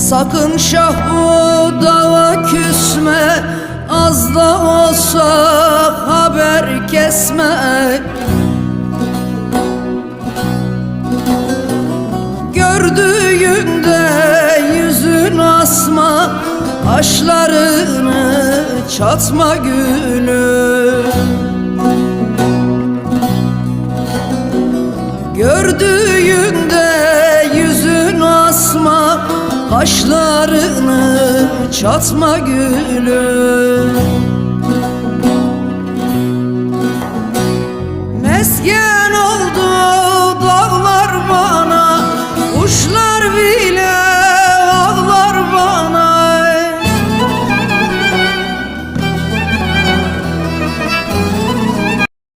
Sakın şah bu dağa küsme Az da olsa haber kesme. Gördüğünde yüzün asma Kaşlarını çatma gülüm Gördüğünde Kaşlarını çatma gülüm. Mesken